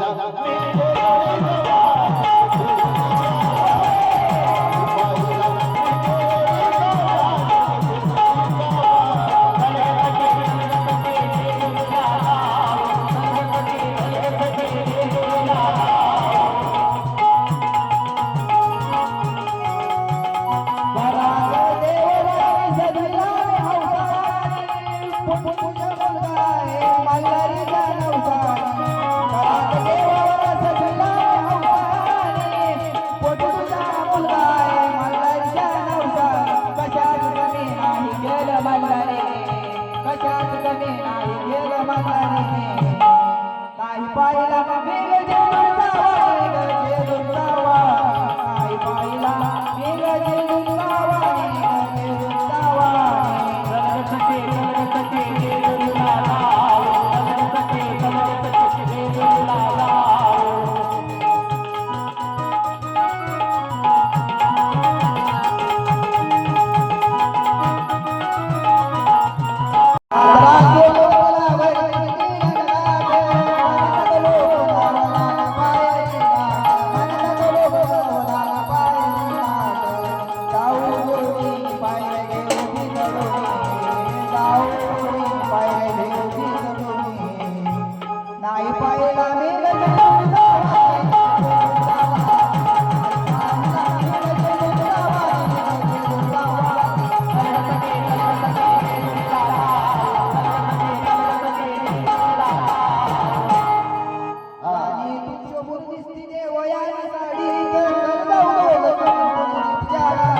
मेरे काही मल्हारी नाही पाहिला आणि तुझ्या बुद्धीस्ती साडी